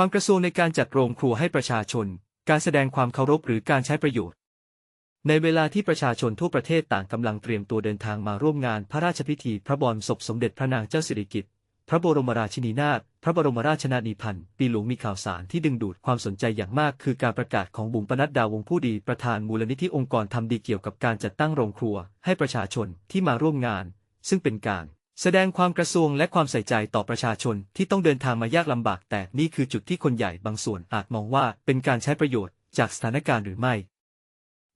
ความกระทรวงในการจัดโรงครัวให้ประชาชน การแสดงความเคารพหรือการใช้ประโยชน์ ในเวลาที่ประชาชนทั่วประเทศต่างกำลังเตรียมตัวเดินทางมาร่วมงานพระราชพิธี พระบรมศพสมเด็จพระนางเจ้าสิริกิติ์พระบรมราชินีนาถพระบรมราชนานีพันธ์ปีหลวงมีข่าวสารที่ดึงดูดความสนใจอย่างมาก คือการประกาศของบุ๋มปนัดดาวงผู้ดีประธานมูลนิธิองค์กรทำดีเกี่ยวกับการจัดตั้งโรงครัว ให้ประชาชนที่มาร่วมงาน ซึ่งเป็นการ แสดงความกระทรวงและความใส่ใจต่อประชาชนที่ต้องเดินทางมายากลำบาก แต่นี่คือจุดที่คนใหญ่บางส่วนอาจมองว่าเป็นการใช้ประโยชน์จากสถานการณ์หรือไม่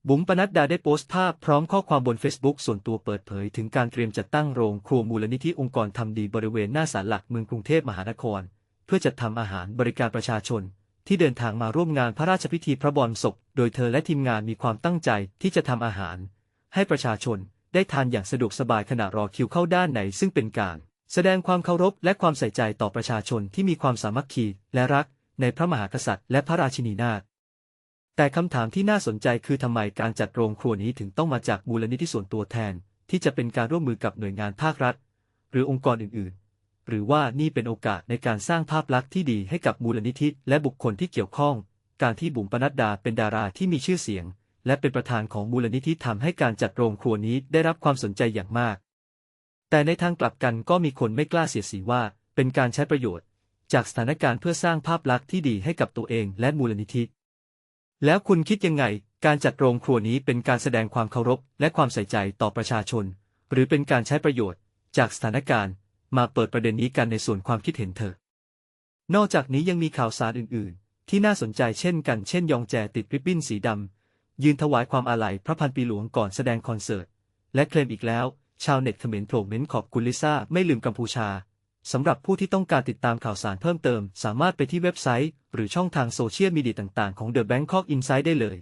บุ๋มปนัดดาได้โพสต์ภาพพร้อมข้อความบน Facebook ส่วนตัวเปิดเผย ถึงการเตรียมจัดตั้งโรงครัวมูลนิธิองค์กรทำดีบริเวณหน้าศาลหลักเมืองกรุงเทพมหานคร เพื่อจัดทำอาหารบริการประชาชน ที่เดินทางมาร่วมงานพระราชพิธีพระบรมศพ โดยเธอและทีมงานมีความตั้งใจที่จะทำอาหาร ให้ประชาชน ได้ทานอย่างสะดวกสบายขณะรอคิวเข้าด้านในซึ่งเป็นการแสดงความเคารพและความใส่ใจต่อประชาชนที่มีความสามัคคีและรักในพระมหากษัตริย์และพระราชินีนาถ แต่คำถามที่น่าสนใจคือทำไมการจัดโรงครัวนี้ถึงต้องมาจากมูลนิธิส่วนตัวแทน ที่จะเป็นการร่วมมือกับหน่วยงานภาครัฐ หรือองค์กรอื่น ๆ หรือว่านี่เป็นโอกาสในการสร้างภาพลักษณ์ที่ดีให้กับมูลนิธิและบุคคลที่เกี่ยวข้อง การที่บุ๋มปนัดดาเป็นดาราที่มีชื่อเสียง และเป็นประธานของมูลนิธิทำให้การจัดโรงครัวนี้ได้รับความสนใจอย่างมาก แต่ในทางกลับกันก็มีคนไม่กล้าเสียสีว่า เป็นการใช้ประโยชน์ จากสถานการณ์เพื่อสร้างภาพลักษณ์ที่ดีให้กับตัวเองและมูลนิธิ แล้วคุณคิดยังไง การจัดโรงครัวนี้เป็นการแสดงความเคารพและความใส่ใจต่อประชาชน หรือเป็นการใช้ประโยชน์ จากสถานการณ์ มาเปิดประเด็นนี้กันในส่วนความคิดเห็นเธอนอกจากนี้ยังมีข่าวสารอื่น ๆ ที่น่าสนใจเช่นกัน เช่นยองแจติดริบบิ้นสีดำ ยืนถวายความอาลัยพระพันปีหลวงก่อนแสดงคอนเสิร์ต และเคลมอีกแล้ว ชาวเน็ตเขมรโผล่เม้นขอบคุณลิซ่าไม่ลืมกัมพูชาสำหรับผู้ที่ต้องการติดตามข่าวสารเพิ่มเติม สามารถไปที่เว็บไซต์ หรือช่องทางโซเชียลมีเดียต่างๆ ของ The Bangkok Insight ได้เลย